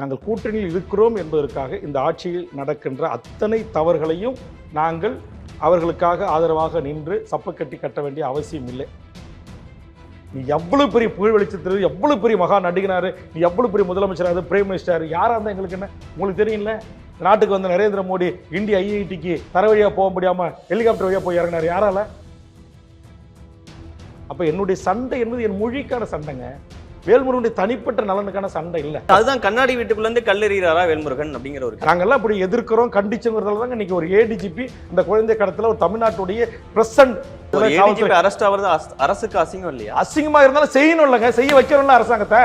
நாங்கள் கூட்டணியில் இருக்கிறோம் என்பதற்காக இந்த ஆட்சியில் நடக்கின்ற அத்தனை தவறுகளையும் நாங்கள் அவர்களுக்காக ஆதரவாக நின்று சப்பக்கட்டி கட்ட வேண்டிய அவசியம் இல்லை. நீ எவ்வளவு பெரிய புகழ் வெளிச்சத்தில் எவ்வளவு பெரிய மகா நடிகனாரு நீ எவ்வளவு பெரிய முதலமைச்சராக பிரைம் மினிஸ்டர் யாராக இருந்தால் எங்களுக்கு என்ன? உங்களுக்கு தெரியல நாட்டுக்கு வந்த நரேந்திர மோடி இந்திய ஐஐடிக்கு தர வழியாக போக முடியாமல் ஹெலிகாப்டர் வழியாக போய் இறங்கினார். யாரால? அப்போ என்னுடைய சண்டை என்பது என் மொழிக்கான சண்டைங்க. வேல்முருகனுடைய தனிப்பட்ட நலனுக்கான சண்டை இல்லை. அதுதான் கண்ணாடி வீட்டுக்குள்ள இருந்து கல்லெறிகிறாரா வேல்முருகன் அப்படிங்கிற ஒரு நாங்கெல்லாம் அப்படி எதிர்க்கிறோம் கண்டிச்சுங்கிறதால தாங்க இன்னைக்கு ஒரு ஏடிஜிபி இந்த குழந்தை கடத்தல ஒரு தமிழ்நாட்டுடைய பிரசன்ட் ஏடிஜிபி அரெஸ்ட் ஆகிறது அரசுக்கு அசிங்கம் இல்லையா? அசிங்கமா இருந்தாலும் செய்யணும் இல்லைங்க செய்ய வைக்கணும்ல அரசாங்கத்தை.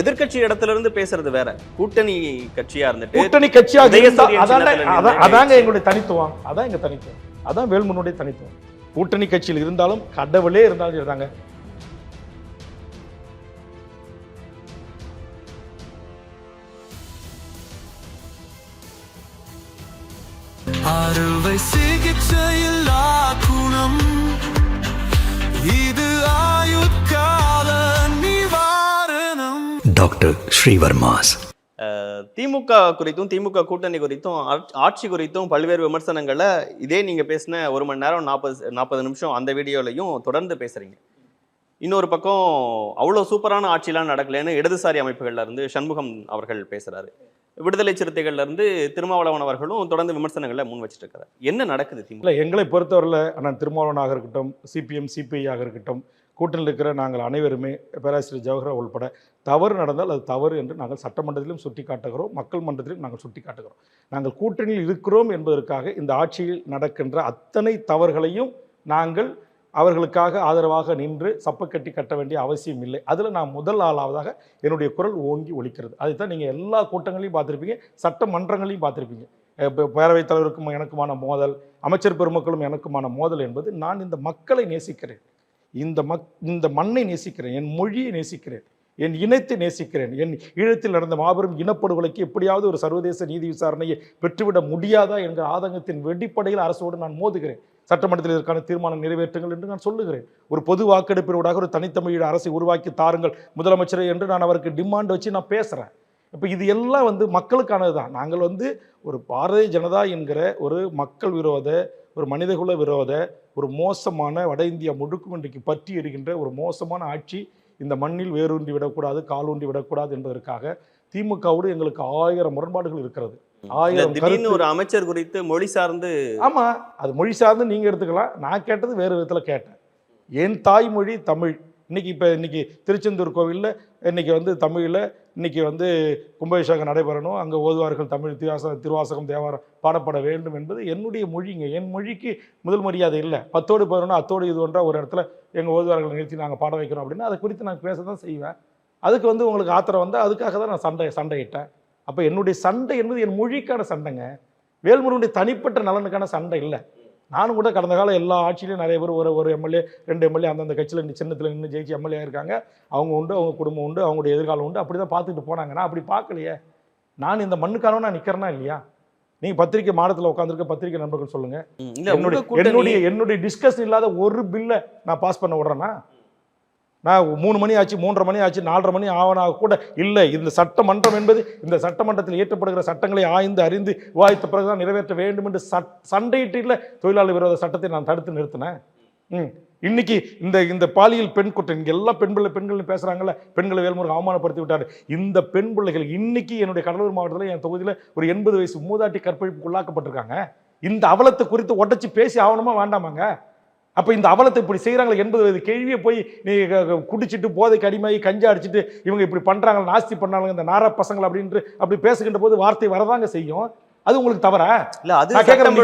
எதிர்க்கட்சி இடத்துல இருந்து பேசுறது வேற. கூட்டணி கட்சியா இருந்துட்டு கூட்டணி நின்று அதாங்க எங்களுடைய தனித்துவம். அதான் எங்க தனித்துவம். அதான் வேல்முனுடைய தனித்துவம். கூட்டணி கட்சியில் இருந்தாலும் கடவுளே இருந்தாலும் சரிதாங்க. அறுவை சிகிச்சையில் குணம் இது ஆயுட்கால நிவாரணம். Srivarmas. அஹ், திமுக குறித்தும் திமுக கூட்டணி குறித்தும் ஆட்சி- குறித்தும் பல்வேறு விமர்சனங்களை இதே நீங்க பேசின ஒரு மணி நேரம் நாற்பது நாற்பது நிமிஷம் அந்த வீடியோலையும் தொடர்ந்து பேசுறீங்க இன்னொரு பக்கம் அவ்வளோ சூப்பரான ஆட்சிலாம் நடக்கலைன்னு இடதுசாரி அமைப்புகள்ல இருந்து சண்முகம் அவர்கள் பேசுறாரு விடுதலை சிறுத்தைகள்லேருந்து திருமாவளவன் அவர்களும் தொடர்ந்து விமர்சனங்களை முன் வச்சுட்டு என்ன நடக்குது திமுக இல்லை எங்களை பொறுத்தவரையில் ஆனால் திருமாவளவனாக இருக்கட்டும் சிபிஎம் சிபிஐ ஆக இருக்கட்டும் கூட்டணியில் இருக்கிற நாங்கள் அனைவருமே பேராசிரியர் ஜவஹர் உள்பட தவறு நடந்தால் அது தவறு என்று நாங்கள் சட்டமன்றத்திலும் சுட்டி காட்டுகிறோம் மக்கள் மன்றத்திலும் நாங்கள் சுட்டி காட்டுகிறோம் நாங்கள் கூட்டணியில் இருக்கிறோம் என்பதற்காக இந்த ஆட்சியில் நடக்கின்ற அத்தனை தவறுகளையும் நாங்கள் அவர்களுக்காக ஆதரவாக நின்று சப்பக்கட்டி கட்ட வேண்டிய அவசியம் இல்லை. அதில் நான் முதல் ஆளாவதாக என்னுடைய குரல் ஓங்கி ஒழிக்கிறது அதுதான் நீங்கள் எல்லா கூட்டங்களையும் பார்த்துருப்பீங்க சட்டமன்றங்களையும் பார்த்துருப்பீங்க. பேரவைத் தலைவருக்கும் எனக்குமான மோதல் அமைச்சர் பெருமக்களும் எனக்குமான மோதல் என்பது நான் இந்த மக்களை நேசிக்கிறேன். இந்த மக் இந்த மண்ணை நேசிக்கிறேன் என் மொழியை நேசிக்கிறேன் என் இனத்தை நேசிக்கிறேன் என் ஈழத்தில் நடந்த மாபெரும் இனப்படுகொலைக்கு எப்படியாவது ஒரு சர்வதேச நீதி விசாரணையை பெற்றுவிட முடியாதா என்கிற ஆதங்கத்தின் வெடிப்படையில் அரசோடு நான் மோதுகிறேன். சட்டமன்றத்தில் இதற்கான தீர்மானம் நிறைவேற்றுங்கள் என்று நான் சொல்லுகிறேன். ஒரு பொது வாக்கெடுப்பினூடாக ஒரு தனித்தமிழ் அரசை உருவாக்கி தாருங்கள் முதலமைச்சரை என்று நான் அவருக்கு டிமாண்ட் வச்சு நான் பேசுகிறேன் இப்போ இது எல்லாம் வந்து மக்களுக்கானது தான் நாங்கள் வந்து ஒரு பாரதிய ஜனதா என்கிற ஒரு மக்கள் விரோத ஒரு மனிதகுல விரோத ஒரு மோசமான வட இந்தியா முழுக்கும் இன்றைக்கு பற்றி எறிகின்ற ஒரு மோசமான ஆட்சி இந்த மண்ணில் வேரூன்றி விடக்கூடாது காலூன்றி விடக்கூடாது என்பதற்காக திமுகவோடு எங்களுக்கு ஆயிரம் முரண்பாடுகள் இருக்கிறது. திடீர்னு ஒரு அமைச்சர் குறித்து மொழி சார்ந்து ஆமா அது மொழி சார்ந்து நீங்க எடுத்துக்கலாம். நான் கேட்டது வேறு விதத்துல கேட்டேன். என் தாய்மொழி தமிழ். இன்னைக்கு இப்போ இன்னைக்கு திருச்செந்தூர் கோவிலில் இன்னைக்கு வந்து தமிழில் இன்னைக்கு வந்து கும்பாபிஷேகம் நடைபெறணும். அங்கே ஓதுவார்கள் தமிழ் திருவாச திருவாசகம் தேவாரம் பாடப்பட வேண்டும் என்பது என்னுடைய மொழிங்க. என் மொழிக்கு முதல் மரியாதை இல்லை. பத்தோடு பதினொன்று அத்தோடு இது ஒன்றா ஒரு இடத்துல எங்கள் ஓதுவார்களை நிறுத்தி நாங்கள் பாட வைக்கிறோம் அப்படின்னா அதை குறித்து நான் பேச தான் செய்வேன். அதுக்கு வந்து உங்களுக்கு ஆத்திரம் வந்தால் அதுக்காக தான் நான் சண்டை சண்டையிட்டேன். அப்போ என்னுடைய சண்டை என்பது என் மொழிக்கான சண்டைங்க. வேல்முருகனுடைய தனிப்பட்ட நலனுக்கான சண்டை இல்லை. நானும் கூட கடந்த காலம் எல்லா ஆட்சியிலையும் நிறைய பேர் ஒரு ஒரு எம்எல்ஏ ரெண்டு எம்எல்ஏ அந்தந்த கட்சியில் சின்னத்தில் நின்று ஜெயிச்சு எம்எல்ஏ இருக்காங்க அவங்க உண்டு அவங்க குடும்பம் உண்டு அவங்களுடைய எதிர்காலம் உண்டு. அப்படி தான் பார்த்துட்டு போனாங்க. நான் அப்படி பார்க்கலையே. நான் இந்த மண்ணுக்கானவன் நான் நிற்கிறேனா இல்லையா? நீங்கள் பத்திரிக்கை மாடத்தில் உட்காந்துருக்க பத்திரிக்கை நண்பர்கள் கூட்டணி என்னுடைய என்னுடைய டிஸ்கஷன் இல்லாத ஒரு பில்லை நான் பாஸ் பண்ண விடுறேன்னா நான் மூணு மணி ஆச்சு மூன்றரை மணி ஆச்சு நாலரை மணி ஆவனாக கூட இல்லை. இந்த சட்டமன்றம் என்பது இந்த சட்டமன்றத்தில் இயற்றப்படுகிற சட்டங்களை ஆய்ந்து அறிந்து விவாதித்த பிறகுதான் நிறைவேற்ற வேண்டும் என்று சட் சண்டையிட்டு இல்லை தொழிலாளர் விரோத சட்டத்தை நான் தடுத்து நிறுத்தினேன். ம். இன்னைக்கு இந்த இந்த பாலியல் பெண் குற்றம் இங்கே எல்லா பெண் பிள்ளை பெண்கள் பேசுகிறாங்கல்ல பெண்களை வேல்முருகன் அவமானப்படுத்தி விட்டார். இந்த பெண் பிள்ளைகள் இன்னைக்கு என்னுடைய கடலூர் மாவட்டத்தில் என் தொகுதியில் ஒரு எண்பது வயசு மூதாட்டி கற்பழிப்புக்கு உள்ளாக்கப்பட்டிருக்காங்க இந்த அவலத்தை குறித்து உடச்சி பேசி ஆகணுமா வேண்டாமாங்க? அப்போ இந்த அவலத்தை இப்படி செய்கிறாங்களே எண்பது வயது கேள்வியே போய் நீ குடிச்சிட்டு போதைக்கு அடிமாயி கஞ்சா அடிச்சிட்டு இவங்க இப்படி பண்ணுறாங்க நாஸ்தி பண்ணாங்க இந்த நார பசங்கள் அப்படின்ட்டு அப்படி பேசுகின்ற போது வார்த்தை வரதாங்க செய்யும். அது உங்களுக்கு தவறா? இல்ல அது கேட்கிறேன்,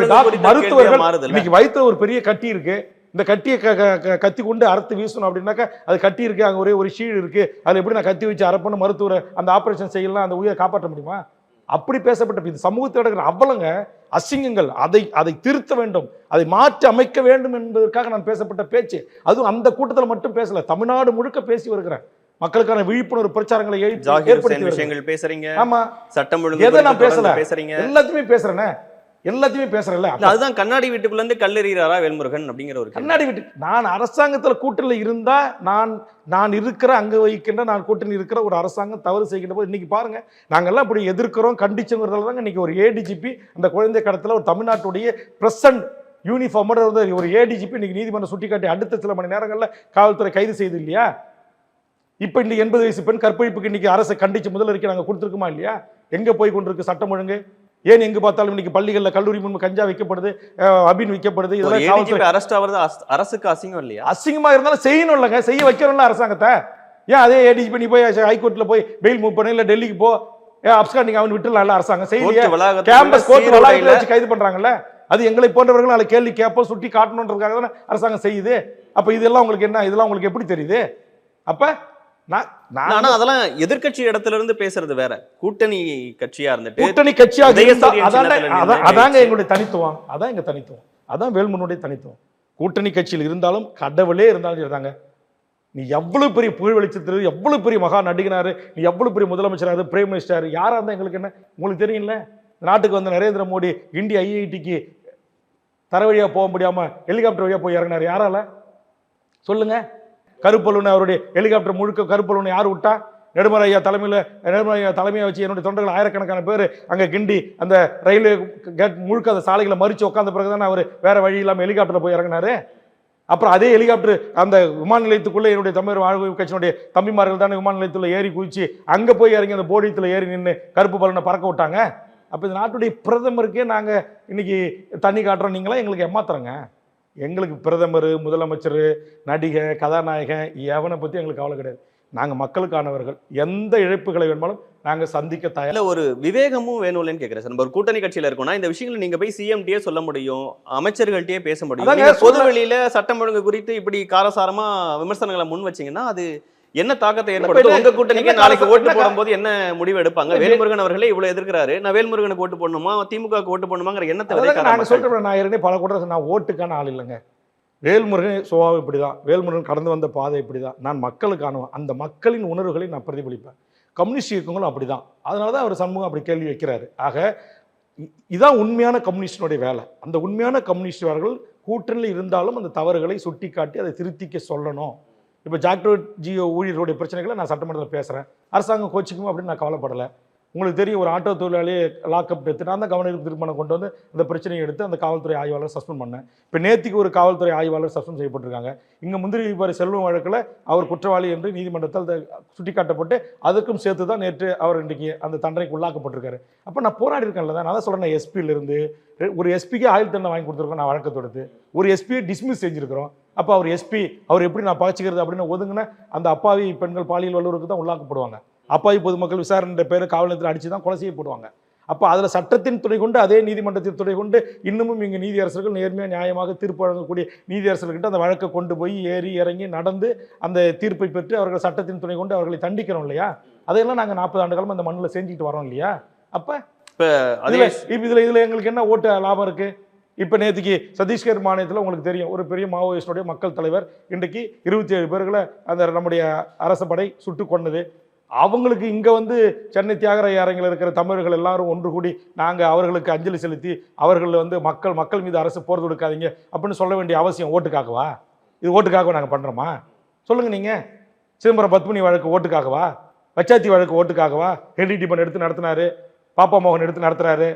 மருத்துவர்கள் இன்னைக்கு வயித்துல ஒரு பெரிய கட்டி இருக்கு. இந்த கட்டியை க- கத்தி கொண்டு அறுத்து வீசணும் அப்படின்னாக்கா அது கட்டி இருக்கு அங்க ஒரே ஒரு ஷீல் இருக்கு. அதுல எப்படி நான் கத்தி வச்சு அரைப்பண்ணு மருத்துவரை அந்த ஆபரேஷன் செய்யலாம் அந்த உயிரை காப்பாற்ற முடியுமா? அப்படி பேசப்பட்ட இது சமூகத்தில் நடக்கிற அவலங்க அசிங்கங்கள் அதை அதை திருத்த வேண்டும் அதை மாற்றி அமைக்க வேண்டும் என்பதற்காக நான் பேசப்பட்ட பேச்சு. அதுவும் அந்த கூட்டத்தில் மட்டும் பேசல தமிழ்நாடு முழுக்க பேசி வருகிறேன். மக்களுக்கான விழிப்புணர்வு பிரச்சாரங்களை ஏற்படுத்தி. விஷயங்கள் பேசுறீங்க. ஆமா. சட்டம் எதை நான் பேசல? பேசுறீங்க. எல்லாத்தையுமே பேசுறேனே. எல்லாத்தையுமே பேசுறேன்ல. அதுதான் கண்ணாடி வீட்டுக்குள்ள இருந்து கல்லெறிகிறாரா வேல்முருகன் அப்படிங்கிற ஒரு. கண்ணாடி விட்டு நான் அரசாங்கத்தில் கூட்டணியில் இருந்தா நான் நான் இருக்கிற அங்க வைக்கின்ற நான் கூட்டணி இருக்கிற ஒரு அரசாங்கம் தவறு செய்கின்ற போது இன்னைக்கு பாருங்க நாங்கெல்லாம் இப்படி எதிர்க்கிறோம் கண்டிச்சுங்கிறதால தாங்க இன்னைக்கு ஒரு ஏடிஜிபி அந்த குழந்தை கடத்துல ஒரு தமிழ்நாட்டுடைய பிரசன்ட் யூனிஃபார்மோட இருந்த ஒரு ஏடிஜிபி இன்னைக்கு நீதிமன்றம் சுட்டிக்காட்டி அடுத்த சில மணி நேரங்கள்ல காவல்துறை கைது செய்து இல்லையா? இப்போ இன்னைக்கு எண்பது வயசு பெண் கற்பழிப்புக்கு இன்னைக்கு அரசு கண்டிச்சு முதலருக்கு நாங்க கொடுத்துருக்குமா இல்லையா? எங்க போய் கொண்டிருக்கு சட்டம் ஒழுங்கு? ஏன் எங்க பார்த்தாலும் இன்னைக்கு பள்ளிகள்ல கல்லூரி முன்பு கஞ்சா வைக்கப்படுது அஹ், அபின் விற்கப்படுது இதெல்லாம் அரெஸ்ட் ஆவது அரசுக்கு அசிங்கம் இல்லையா? அசிங்கமா இருந்தாலும் செய்யணும் இல்லைங்க செய்ய வைக்கணும்ல அரசாங்கத்தை. ஏன் அதே ஏடிஜிபி நீ போய் ஹைகோர்ட்ல போய் பெயில் மூவ் பண்ணு இல்ல டெல்லிக்கு போ அப்ஸ்காண்டிங் அவன் விட்டுலாம்ல அரசாங்கம் செய்யலையே. கேம்பஸ் கோர்ட் வளாகத்துல வச்சு கைது பண்றாங்கல்ல. அது எங்களை போன்றவர்கள் அதை கேள்வி கேட்போம் சுட்டி காட்டணுன்றதுக்காக தானே அரசாங்கம் செய்யுது. அப்ப இதெல்லாம் உங்களுக்கு என்ன இதெல்லாம் உங்களுக்கு எப்படி தெரியுது? அப்ப அதெல்லாம் எதிர்க்கட்சி இடத்துல இருந்து பேசுறது வேற. கூட்டணி கட்சியா இருந்துட்டு கூட்டணி உதயசூரியன் அதாங்க. எங்களுடைய தனித்துவம். அதான் எங்க தனித்துவம். அதான் வேல்முனுடைய தனித்துவம். கூட்டணி கட்சியில் இருந்தாலும் கடவுளே இருந்தாலும் சரிதாங்க. நீ எவ்வளவு பெரிய புகழ் வெளிச்சத்தில் எவ்வளவு பெரிய மகா நடிகனாரு நீ எவ்வளவு பெரிய முதலமைச்சராரு பிரைம் மினிஸ்டர் யாரா இருந்தா எங்களுக்கு என்ன? உங்களுக்கு தெரியும்ல? இந்த நாட்டுக்கு வந்த நரேந்திர மோடி இந்திய ஐஐடிக்கு தர வழியா போக முடியாம ஹெலிகாப்டர் வழியா போய் இறங்கினார். யாரால? சொல்லுங்க. கருப்பலுன்னு அவருடைய ஹெலிகாப்டர் முழுக்க கருப்பலூன் யார் விட்டா? நெடுமலை ஐயா தலைமையில் நெடுமலை ஐயா தலைமையை வச்சு என்னுடைய தொண்டர்கள் ஆயிரக்கணக்கான பேர் அங்கே கிண்டி அந்த ரயில்வே கேட் முழுக்க அந்த சாலைகளை மறித்து உட்காந்த பிறகு தானே அவர் வேறு வழி இல்லாமல் ஹெலிகாப்டரில் போய் இறங்கினாரு. அப்புறம் அதே ஹெலிகாப்டர் அந்த விமான நிலையத்துக்குள்ளே என்னுடைய தமிழ் வாழ்வு கட்சியினுடைய தம்பிமார்கள் தானே விமான நிலையத்தில் ஏறி குதிச்சு அங்கே போய் இறங்கி அந்த போடியத்தில் ஏறி நின்று கருப்பு பலனை பறக்க விட்டாங்க. அப்போ இந்த நாட்டுடைய பிரதமருக்கே நாங்கள் இன்றைக்கி தண்ணி காட்டுறோம். நீங்களாம் எங்களுக்கு ஏமாத்துறங்க. எங்களுக்கு பிரதமர் முதலமைச்சர் நடிகை கதாநாயகன் எவனை பற்றி எங்களுக்கு கவலை கிடையாது. நாங்கள் மக்களுக்கானவர்கள். எந்த இழப்புகளை வேணுமாலும் நாங்கள் சந்திக்க தயார் ஒரு விவேகமும் வேணும்லன்னு கேக்குறேன் சார். நம்ம ஒரு கூட்டணி கட்சியில இருக்கோம்னா இந்த விஷயங்களை நீங்க போய் சிஎம்டியே சொல்ல முடியும் அமைச்சர்கள்ட்டயே பேச முடியும். பொது வெளியில சட்டம் ஒழுங்கு குறித்து இப்படி காரசாரமா விமர்சனங்களை முன் வச்சீங்கன்னா அது என்ன தாக்கத்தை ஏற்படுத்தும்? உங்க கூட்டணிக்கு நாளைக்கு ஓட்டு போடும்போது என்ன முடிவு எடுப்பாங்க? வேல்முருகன் அவர்களே இவ்வளவு எதிர்க்கிறாரு. நான் வேல்முருகனுக்கு ஓட்டு போடணுமா? திமுக ஓட்டு போடணுமாங்கிற எண்ணத்தை மக்கள். சொல்கிறோம் நான் ஏற்கனவே பல கூட நான் ஓட்டுக்கான ஆள் இல்லைங்க. வேல்முருகன் சுபாவம் இப்படி தான் வேல்முருகன் கடந்து வந்த பாதை இப்படி தான் நான் மக்களுக்கானவன் அந்த மக்களின் உணர்வுகளை நான் பிரதிபலிப்பேன். கம்யூனிஸ்ட் இயக்கங்களும் அப்படி தான் அதனால தான் அவர் சண்முகம் அப்படி கேள்வி வைக்கிறாரு. ஆக இதான் உண்மையான கம்யூனிஸ்டினுடைய வேலை. அந்த உண்மையான கம்யூனிஸ்டர்கள் கூட்டணியில் இருந்தாலும் அந்த தவறுகளை சுட்டிக்காட்டி அதை திருத்திக்க சொல்லணும். இப்போ ஜாக்டோ ஜியோ ஊழியர்களுடைய பிரச்சனைகளை நான் சட்டமன்றத்தில் பேசுகிறேன் அரசாங்கம் கோச்சிக்கும் அப்படின்னு நான் கவலைப்படலை. உங்களுக்கு தெரியும் ஒரு ஆட்டோ தொழிலாளியே லாக்அப் எடுத்து நான் தான் கவனத்துக்கு திருமணம் கொண்டு வந்து அந்த பிரச்சனையை எடுத்து அந்த காவல்துறை ஆய்வாளர் சஸ்பெண்ட் பண்ணேன். இப்போ நேத்திக்கு ஒரு காவல்துறை ஆய்வாளர் சஸ்பெண்ட் செய்யப்பட்டிருக்காங்க. இங்கே முந்திரி வியாபாரி செல்வம் வழக்கில் அவர் குற்றவாளி என்று நீதிமன்றத்தால் சுட்டிக்காட்டப்பட்டு அதற்கும் சேர்த்து தான் நேற்று அவர் இன்றைக்கு அந்த தண்டனைக்கு உள்ளாக்கப்பட்டிருக்காரு. அப்போ நான் போராடி இருக்கேன்ல தான் நான் தான் சொல்கிறேன் எஸ்பியிலிருந்து ஒரு எஸ்பிக்கு ஆயுள் தண்டனை வாங்கி கொடுத்துருக்கோம் நான் வழக்கு தொடுத்து. ஒரு எஸ்பியை டிஸ்மிஸ் செஞ்சிருக்கிறோம். அப்போ அவர் எஸ்பி அவர் எப்படி நான் பகச்சிக்கிறது அப்படின்னு ஒதுங்கின அந்த அப்பாவி பெண்கள் பாலியல் வல்லுறவுக்கு தான் உள்ளாக்கப்படுவாங்க. அப்பாவி பொதுமக்கள் விசாரணை பேர் காவல் நிலையத்தில் அடிச்சு தான் கொலை செய்யப்படுவாங்க அப்போ அதில் சட்டத்தின் துணை கொண்டு அதே நீதிமன்றத்தின் துணை கொண்டு இன்னமும் இங்கே நீதியரசர்கள் நேர்மையாக நியாயமாக தீர்ப்பு வழங்கக்கூடிய நீதியரசர்கள்கிட்ட அந்த வழக்கை கொண்டு போய் ஏறி இறங்கி நடந்து அந்த தீர்ப்பை பெற்று அவர்கள் சட்டத்தின் துணை கொண்டு அவர்களை தண்டிக்கிறோம் இல்லையா? அதையெல்லாம் நாங்கள் நாற்பது ஆண்டு காலம் அந்த மண்ணில் செஞ்சுட்டு வரோம் இல்லையா? அப்போ இப்ப இதுல இதுல எங்களுக்கு என்ன ஓட்டு லாபம் இருக்கு? இப்போ நேற்றுக்கு சத்தீஸ்கர் மாநிலத்தில் உங்களுக்கு தெரியும் ஒரு பெரிய மாவோயிஸ்டுடைய மக்கள் தலைவர் இன்றைக்கு இருபத்தி ஏழு பேர்களை அந்த நம்முடைய அரசப்படை படை சுட்டு கொண்டது அவங்களுக்கு இங்கே வந்து சென்னை தியாகராய அரங்கில் இருக்கிற தமிழர்கள் எல்லாரும் ஒன்று கூடி நாங்கள் அவர்களுக்கு அஞ்சலி செலுத்தி அவர்கள் வந்து மக்கள் மக்கள் மீது அரசு போர் கொடுக்காதீங்க அப்படின்னு சொல்ல வேண்டிய அவசியம் ஓட்டுக்காகவா? இது ஓட்டுக்காகவா நாங்கள் பண்ணுறோமா சொல்லுங்கள் நீங்கள் சிதம்பரம் பத்மினி வழக்கு ஓட்டுக்காகவா? பச்சாத்தி வழக்கு ஓட்டுக்காகவா? ஹென்ரி டிபன் எடுத்து நடத்தினாரு பாப்பா மோகன் எடுத்து நடத்துகிறாரு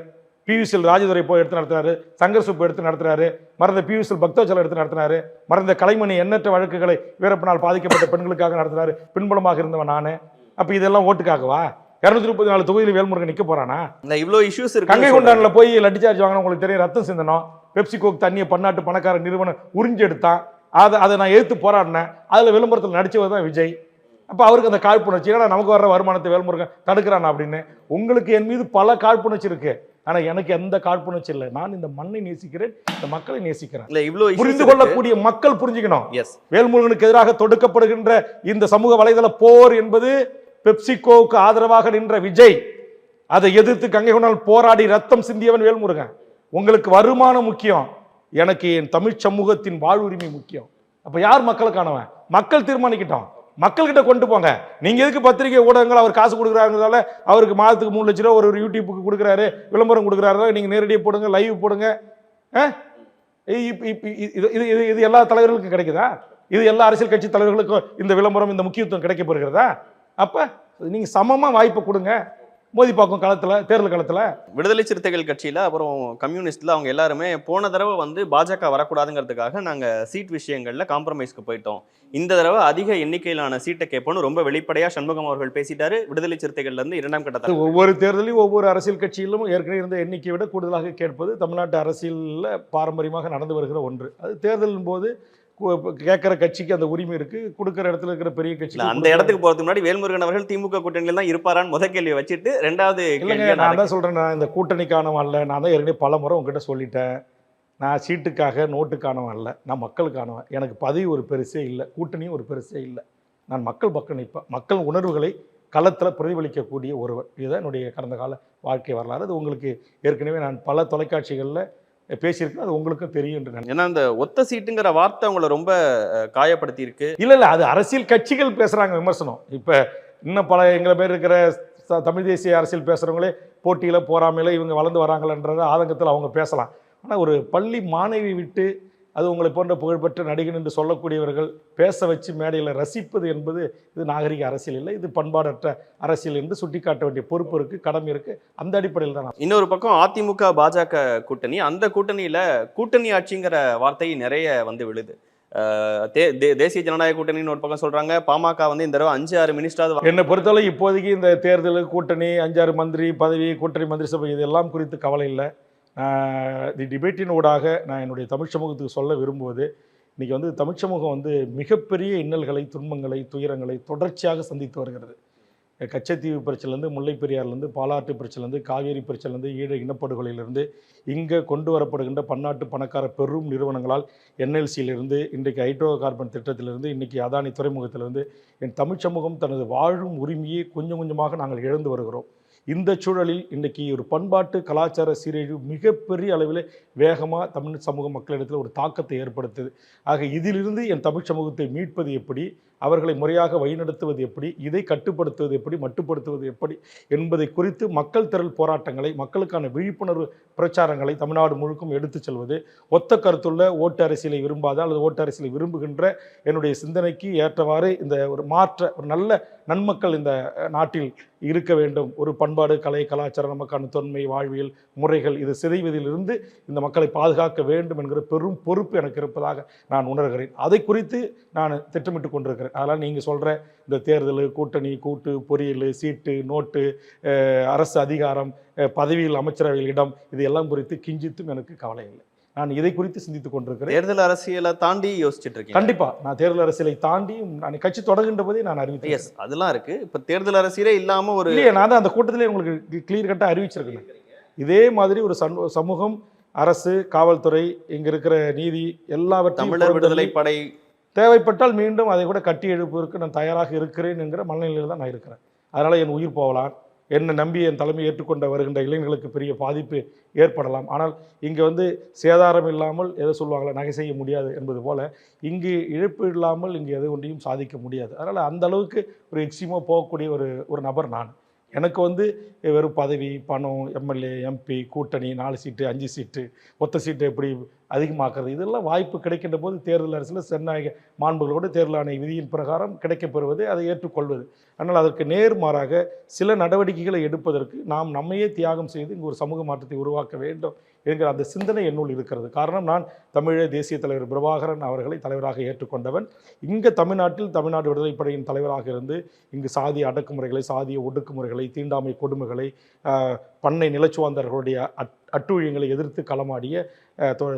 பியூசில் ராஜதுரை போய் எடுத்து நடத்துறாரு சங்கர் சுப்பு எடுத்து நடத்துறாரு மறந்த பியூசில் பக்தோச்சலம் எடுத்து நடத்தினாரு மறந்த கலைமணி எண்ணற்ற வழக்குகளை வீரப்பனால் பாதிக்கப்பட்ட பெண்களுக்காக நடத்தினாரு பின்புலமாக இருந்தவன் நானு. அப்ப இதெல்லாம் ஓட்டுக்காகவா? இருநூத்தி முப்பத்தி நாலு தொகுதியில் வேல்முருகன் நிக்க போறானா? இந்த இவ்வளவு இஷ்யூஸ் இருக்கு கங்கை கொண்டான்ல போய் லட்டி சார்ஜ் வாங்கின உங்களுக்கு தெரியும் ரத்தம் சிந்தனம். பெப்சி கோக் தண்ணியை பன்னாட்டு பணக்கார நிறுவனம் உறிஞ்சு எடுத்தான். அதை அதை நான் எடுத்து போராடினேன். அதில் விளம்பரத்தில் நடிச்சவர் தான் விஜய். அப்போ அவருக்கு அந்த காழ்ப்புணர்ச்சி ஏன்னா நமக்கு வர்ற வருமானத்தை வேல்முருகன் தடுக்கிறான்? அப்படின்னு. உங்களுக்கு என் மீது பல காழ்ப்புணர்ச்சி இருக்கு. ஆனா எனக்கு எந்த காழ்ப்புணர்ச்சி இல்லை. நான் இந்த மண்ணை நேசிக்கிறேன் இந்த மக்களை நேசிக்கிறேன். இல்ல இவ்வளவு புரிந்து. கொள்ளக்கூடிய மக்கள் புரிஞ்சுக்கணும். எஸ் வேல்முருகனுக்கு எதிராக தொடுக்கப்படுகின்ற இந்த சமூக வலைதள போர் என்பது பெப்சிகோவுக்கு ஆதரவாக நின்ற விஜய். அதை எதிர்த்து கங்கை கொண்டால் போராடி ரத்தம் சிந்தியவன் வேல்முருகன். உங்களுக்கு வருமானம் முக்கியம். எனக்கு என் தமிழ் சமூகத்தின் வாழ்வுரிமை முக்கியம். அப்ப யார் மக்களுக்கானவன் மக்கள் தீர்மானிக்கிட்டோம். மக்கள்கிட்ட கொண்டு போங்க. நீங்கள் எதுக்கு பத்திரிகை ஊடகங்கள் அவர் காசு கொடுக்குறாங்கிறதால அவருக்கு மாதத்துக்கு மூணு லட்ச ரூபா ஒரு ஒரு யூடியூப்புக்கு கொடுக்குறாரு விளம்பரம் கொடுக்குறாரு நீங்கள் நேரடியாக போடுங்க லைவ் போடுங்க. இது இது இது இது எல்லா தலைவர்களுக்கும் கிடைக்குதா? இது எல்லா அரசியல் கட்சி தலைவர்களுக்கும் இந்த விளம்பரம் இந்த முக்கியத்துவம் கிடைக்க போகிறதா? அப்போ நீங்கள் சமமாக வாய்ப்பு கொடுங்க. மோதி பார்க்கும் களத்துல தேர்தல் களத்துல. விடுதலை சிறுத்தைகள் கட்சியில அப்புறம் கம்யூனிஸ்ட்ல அவங்க எல்லாருமே போன தடவை வந்து பாஜக வரக்கூடாதுங்கிறதுக்காக நாங்க சீட் விஷயங்கள்ல காம்ப்ரமைஸ்க்கு போயிட்டோம். இந்த தடவை அதிக எண்ணிக்கையிலான சீட்டை கேட்போம்னு ரொம்ப வெளிப்படையா சண்முகம் அவர்கள் பேசிட்டாரு. விடுதலை சிறுத்தைகள்ல இருந்து இரண்டாம் கட்ட அது தலைவர். ஒவ்வொரு தேர்தலையும் ஒவ்வொரு அரசியல் கட்சியிலும் ஏற்கனவே இருந்த எண்ணிக்கையை விட கூடுதலாக கேட்பது தமிழ்நாட்டு அரசியலில் பாரம்பரியமாக நடந்து வருகிற ஒன்று. அது தேர்தலின் போது கேட்குற கட்சிக்கு அந்த உரிமை இருக்கு கொடுக்குற இடத்துல இருக்கிற பெரிய கட்சி அந்த இடத்துக்கு போறதுக்கு முன்னாடி வேல்முருகன் அவர்கள் திமுக கூட்டணியில தான் இருப்பாரான்னு முத கேள்வியை வச்சுட்டு ரெண்டாவது இல்லைங்க நான் தான் சொல்றேன் நான் இந்த கூட்டணிக்கானவன் அல்ல. நான் தான் ஏற்கனவே பல முறை உங்ககிட்ட சொல்லிட்டேன். நான் சீட்டுக்காக நோட்டுக்கானவன் அல்ல. நான் மக்களுக்கானவன். எனக்கு பதவி ஒரு பெருசே இல்லை. கூட்டணியும் ஒரு பெருசே இல்லை. நான் மக்கள் பக்கம் நிற்பேன். மக்கள் உணர்வுகளை களத்தில் பிரதிபலிக்கக்கூடிய ஒருவர். இதுதான் என்னுடைய கடந்த கால வாழ்க்கை வரலாறு. அது உங்களுக்கு ஏற்கனவே நான் பல தொலைக்காட்சிகளில் பேசியிருக்கேன் அது உங்களுக்கும் தெரியும் என்று ஏன்னா அந்த ஒத்த சீட்டுங்கிற வார்த்தை உங்களை ரொம்ப அஹ், காயப்படுத்தி இருக்கு இல்லை இல்லை அது அரசியல் கட்சிகள் பேசுகிறாங்க விமர்சனம். இப்போ இன்னும் பல எங்களை பேர் இருக்கிற தமிழ் தேசிய அரசியல் பேசுகிறவங்களே போட்டியில் போறாமையில இவங்க வளர்ந்து வராங்களன்றத ஆதங்கத்தில் அவங்க பேசலாம். ஆனால் ஒரு பள்ளி மாணவி விட்டு அது உங்களை போன்ற புகழ்பெற்ற நடிகன் என்று சொல்லக்கூடியவர்கள் பேச வச்சு மேடையில் ரசிப்பது என்பது இது நாகரிக அரசியல் இல்லை. இது பண்பாடற்ற அரசியல் என்று சுட்டிக்காட்ட வேண்டிய பொறுப்பு இருக்குது கடமை இருக்குது அந்த அடிப்படையில் தான் இன்னொரு பக்கம் அதிமுக பாஜக கூட்டணி அந்த கூட்டணியில கூட்டணி ஆட்சிங்கிற வார்த்தை நிறைய வந்து விழுது. தே- தேசிய ஜனநாயக கூட்டணின்னு ஒரு பக்கம் சொல்றாங்க. பாமக வந்து இந்த தடவை அஞ்சு ஆறு மினிஸ்டராவது என்னை பொறுத்தவரை இப்போதைக்கு இந்த தேர்தல் கூட்டணி அஞ்சாறு மந்திரி பதவி கூட்டணி மந்திரி சபை இதெல்லாம் குறித்து கவலை இல்லை. தி டிபேட்டின் ஊடாக நான் என்னுடைய தமிழ் சமூகத்துக்கு சொல்ல விரும்புவது இன்றைக்கி வந்து தமிழ் சமூகம் வந்து மிகப்பெரிய இன்னல்களை துன்பங்களை துயரங்களை தொடர்ச்சியாக சந்தித்து வருகிறது. கச்சத்தீவு பிரச்சனைலேருந்து முல்லை பாலாட்டு பாலாற்று பிரச்சனைலேருந்து காவேரி பிரச்சனைலேருந்து ஈழ இனப்படுகொலையிலிருந்து இங்கே கொண்டு வரப்படுகின்ற பன்னாட்டு பணக்கார பெரும் நிறுவனங்களால் என்எல்சியிலிருந்து இன்றைக்கு ஹைட்ரோ கார்பன் திட்டத்திலிருந்து இன்றைக்கி அதானி துறைமுகத்திலிருந்து என் தமிழ் சமூகம் தனது வாழும் உரிமையை கொஞ்சம் கொஞ்சமாக நாங்கள் இழந்து வருகிறோம். இந்த சூழலில் இன்றைக்கி ஒரு பண்பாட்டு கலாச்சார சீரழிவு மிகப்பெரிய அளவில் வேகமாக தமிழ் சமூக மக்களிடத்தில் ஒரு தாக்கத்தை ஏற்படுத்துது. ஆக இதிலிருந்து என் தமிழ் சமூகத்தை மீட்பது எப்படி? அவர்களை முறையாக வழிநடத்துவது எப்படி? இதை கட்டுப்படுத்துவது எப்படி? மட்டுப்படுத்துவது எப்படி? என்பதை குறித்து மக்கள் திரள் போராட்டங்களை மக்களுக்கான விழிப்புணர்வு பிரச்சாரங்களை தமிழ்நாடு முழுக்கும் எடுத்துச் செல்வது. ஒத்த கருத்துள்ள ஓட்டு அரசியலை விரும்பாத அல்லது ஓட்டு அரசியலை விரும்புகின்ற என்னுடைய சிந்தனைக்கு ஏற்றவாறு இந்த ஒரு மாற்ற ஒரு நல்ல நன்மக்கள் இந்த நாட்டில் இருக்க வேண்டும். ஒரு பண்பாடு கலை கலாச்சாரம் நமக்கான தொன்மை வாழ்வியல் முறைகள் இது சிதைவதிலிருந்து இந்த மக்களை பாதுகாக்க வேண்டும் என்கிற பெரும் பொறுப்பு எனக்கு இருப்பதாக நான் உணர்கிறேன். அதை குறித்து நான் திட்டமிட்டு கொண்டிருக்கிறேன். அதனால் நீங்கள் சொல்கிற இந்த தேர்தல் கூட்டணி கூட்டு பொறியியல் சீட்டு நோட்டு அரசு அதிகாரம் பதவியில் அமைச்சரவையில் இடம் இது எல்லாம் குறித்து கிஞ்சித்தும் எனக்கு கவலை இல்லை. நான் இதை குறித்து சிந்தித்துக் கொண்டிருக்கிறேன். தேர்தல் அரசியலை தாண்டி யோசிச்சுட்டு இருக்கீங்க. கண்டிப்பா. நான் தேர்தல் அரசியலை தாண்டி நான் கட்சி தொடங்குகின்ற போதே நான் அறிவித்தேன் எஸ் அதெல்லாம் இருக்கு. இப்ப தேர்தல் அரசியலே இல்லாம ஒரு இல்லையே நான் தான் அந்த கூட்டத்திலே உங்களுக்கு கிளியர் கட்டாக அறிவிச்சிருக்கேன் இதே மாதிரி ஒரு சமூ- சமூகம் அரசு காவல்துறை இங்க இருக்கிற நீதி எல்லாவற்றையும் தமிழர் விடுதலை படை தேவைப்பட்டால் மீண்டும் அதை கூட கட்டி எழுப்புவதற்கு நான் தயாராக இருக்கிறேன் என்கிற மனநிலையில் தான் நான் இருக்கிறேன். அதனால் என் உயிர் போகலாம். என்னை நம்பி என் தலைமை ஏற்றுக்கொண்ட வருகின்ற இளைஞர்களுக்கு பெரிய பாதிப்பு ஏற்படலாம். ஆனால் இங்கே வந்து சேதாரம் இல்லாமல் எதை சொல்லுவாங்களா நகை செய்ய முடியாது என்பது போல் இங்கு இழப்பு இல்லாமல் இங்கு எதை ஒன்றையும் சாதிக்க முடியாது. அதனால் அந்த அளவுக்கு ஒரு எக்ஸ்ட்ரீமாக போகக்கூடிய ஒரு ஒரு நபர் நான். எனக்கு வந்து வெறும் பதவி பணம் எம்எல்ஏ எம்பி கூட்டணி நாலு சீட்டு அஞ்சு சீட்டு ஒத்த சீட்டு எப்படி அதிகமாக்குறது. இதெல்லாம் வாய்ப்பு கிடைக்கின்ற போது தேர்தல் அரசில் சென்னாயக மாண்புகளோடு தேர்தல் ஆணைய விதியின் பிரகாரம் கிடைக்கப்பெறுவது அதை ஏற்றுக்கொள்வது. ஆனால் அதற்கு நேர்மாறாக சில நடவடிக்கைகளை எடுப்பதற்கு நாம் நம்மையே தியாகம் செய்து இங்கு ஒரு சமூக மாற்றத்தை உருவாக்க வேண்டும் என்கிற அந்த சிந்தனை என்னுள் இருக்கிறது. காரணம் நான் தமிழக தேசிய தலைவர் பிரபாகரன் அவர்களை தலைவராக ஏற்றுக்கொண்டவன். இங்கே தமிழ்நாட்டில் தமிழ்நாடு விடுதலைப்படையின் தலைவராக இருந்து இங்கு சாதிய அடக்குமுறைகளை சாதிய ஒடுக்குமுறைகளை தீண்டாமை கொடுமைகளை பண்ணை நிலச்சுவாந்தர்களுடைய அட் அட்டூழியங்களை எதிர்த்து களமாடிய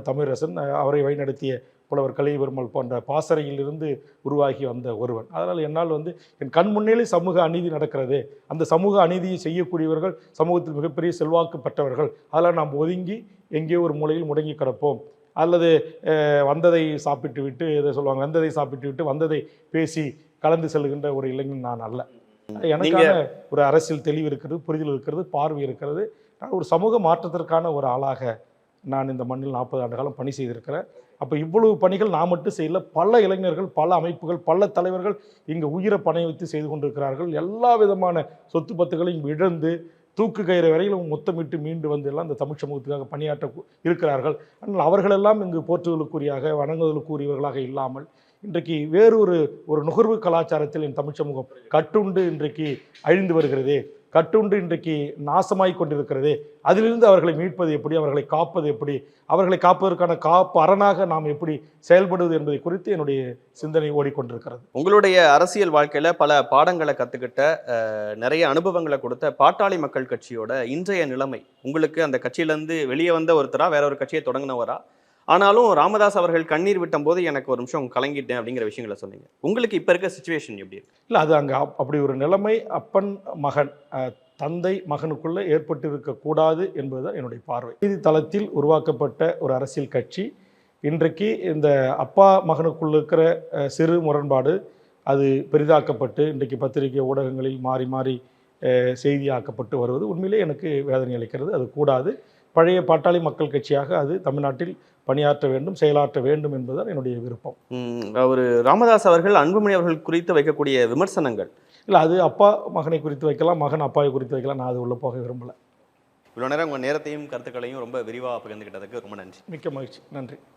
தமிழரசன் அவரை வழிநடத்திய புலவர் கலிபெருமல் போன்ற பாசறையிலிருந்து உருவாகி வந்த ஒருவன். அதனால் என்னால் வந்து என் கண் முன்னேலே சமூக அநீதி நடக்கிறது. அந்த சமூக அநீதியை செய்யக்கூடியவர்கள் சமூகத்தில் மிகப்பெரிய செல்வாக்கு பெற்றவர்கள். அதெல்லாம் நாம் ஒதுங்கி எங்கேயோ ஒரு மூலையில் முடங்கி கிடப்போம். அல்லது வந்ததை சாப்பிட்டு விட்டு எதை சொல்லுவாங்க வந்ததை சாப்பிட்டு விட்டு வந்ததை பேசி கலந்து செல்கின்ற ஒரு இளைஞன் நான் அல்ல. எனக்கான ஒரு அரசியல் தெளிவு இருக்கிறது புரிதல் இருக்கிறது பார்வை இருக்கிறது. நான் ஒரு சமூக மாற்றத்திற்கான ஒரு ஆளாக நான் இந்த மண்ணில் நாற்பது ஆண்டு காலம் பணி செய்திருக்கிறேன். அப்போ இவ்வளவு பணிகள் நான் மட்டும் செய்யல. பல இளைஞர்கள் பல அமைப்புகள் பல தலைவர்கள் இங்கே உயிரை பணை வைத்து செய்து கொண்டிருக்கிறார்கள். எல்லா விதமான சொத்து பத்துகளையும் இழந்து தூக்கு கயிறு வரையிலும் முத்தமிட்டு மீண்டு வந்து எல்லாம் இந்த தமிழ் சமூகத்துக்காக பணியாற்ற இருக்கிறார்கள். ஆனால் அவர்களெல்லாம் இங்கு போற்றுதலுக்குரியாக வணங்குதலுக்குரியவர்களாக இல்லாமல் இன்றைக்கு வேறொரு ஒரு நுகர்வு கலாச்சாரத்தில் என் தமிழ் சமூகம் கட்டுண்டு இன்றைக்கு அழிந்து வருகிறது கட்டுண்டு இன்றைக்கு நாசமாய் கொண்டிருக்கிறது அதிலிருந்து அவர்களை மீட்பது எப்படி அவர்களை காப்பது எப்படி அவர்களை காப்பதற்கான காப்பு அரணாக நாம் எப்படி செயல்படுவது என்பதை குறித்து என்னுடைய சிந்தனை ஓடிக்கொண்டிருக்கிறது. உங்களுடைய அரசியல் வாழ்க்கையில் பல பாடங்களை கற்றுக்கிட்ட நிறைய அனுபவங்களை கொடுத்த பாட்டாளி மக்கள் கட்சியோட இன்றைய நிலைமை உங்களுக்கு அந்த கட்சியிலேருந்து வெளியே வந்த ஒருத்தரா வேற ஒரு கட்சியை தொடங்கினவரா? ஆனாலும் ராமதாஸ் அவர்கள் கண்ணீர் விட்டும் போது எனக்கு ஒரு நிமிஷம் கலங்கிட்டேன் அப்படிங்கிற விஷயங்களை சொன்னீங்க. உங்களுக்கு இப்போ இருக்க சுச்சுவேஷன் எப்படி இருக்கு? இல்லை அது அங்கே அப்படி ஒரு நிலைமை அப்பன் மகன் தந்தை மகனுக்குள்ளே ஏற்பட்டிருக்கக்கூடாது என்பதுதான் என்னுடைய பார்வை. நீதி தளத்தில் உருவாக்கப்பட்ட ஒரு அரசியல் கட்சி. இன்றைக்கு இந்த அப்பா மகனுக்குள்ள இருக்கிற சிறு முரண்பாடு அது பெரிதாக்கப்பட்டு இன்றைக்கு பத்திரிகை ஊடகங்களில் மாறி மாறி செய்தியாக்கப்பட்டு வருவது. உண்மையிலே எனக்கு வேதனை அளிக்கிறது. அது கூடாது. பழைய பாட்டாளி மக்கள் கட்சியாக அது தமிழ்நாட்டில் பணியாற்ற வேண்டும் செயலாற்ற வேண்டும் என்பதுதான் என்னுடைய விருப்பம். ஒரு ராமதாஸ் அவர்கள் அன்புமணி அவர்கள் குறித்து வைக்கக்கூடிய விமர்சனங்கள்? இல்லை அது அப்பா மகனை குறித்து வைக்கலாம் மகன் அப்பாவை குறித்து வைக்கலாம் நான் அது உள்ள போக விரும்பல. இவ்வளவு நேரம் உங்க நேரத்தையும் கருத்துக்களையும் ரொம்ப விரிவா பகிர்ந்துகிட்டதுக்கு ரொம்ப நன்றி. மிக்க மகிழ்ச்சி. நன்றி.